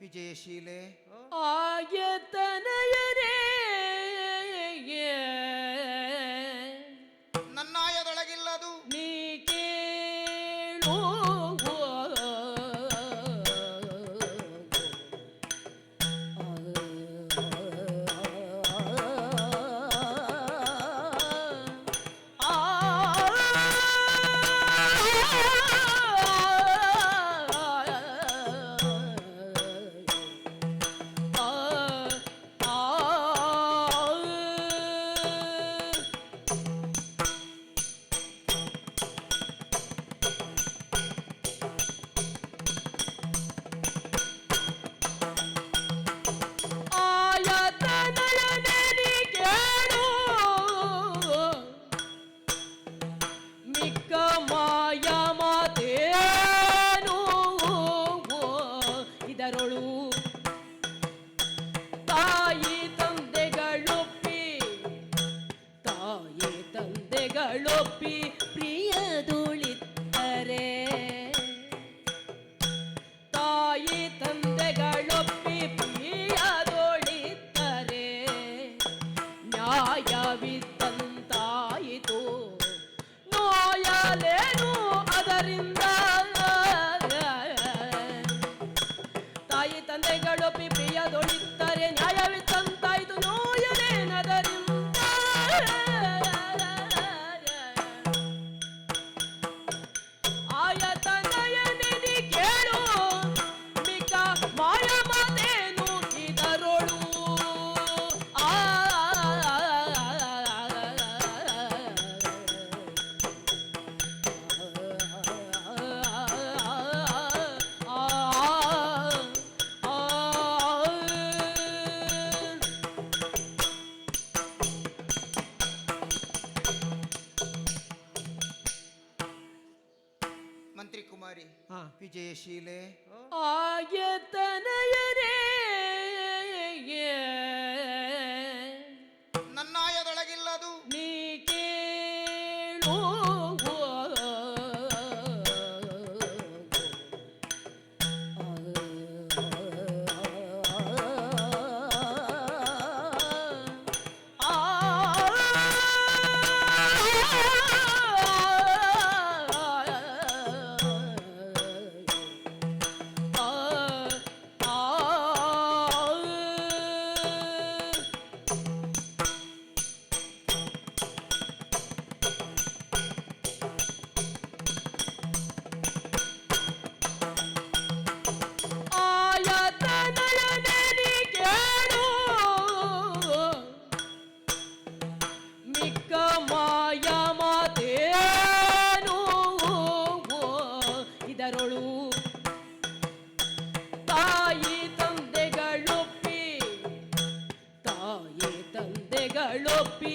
ವಿಜಯಶೀಲೆ. ಆಯತನಯರೇ ನನ್ನಾಯದೊಳಗಿಲ್ಲದು. ನೀ ಮಕ್ಕಳರೊಳು ತಾಯಿ ತಂದೆಗಳೊಪ್ಪಿ ತಾಯಿ ತಂದೆಗಳೊಪ್ಪಿ ¡No me da de! വിജയശീലേ. ആയതനയരേ ಕರುಳು ತಾಯಿ ತಂದೆಗಳೊಪ್ಪಿ ತಾಯಿ ತಂದೆಗಳೊಪ್ಪಿ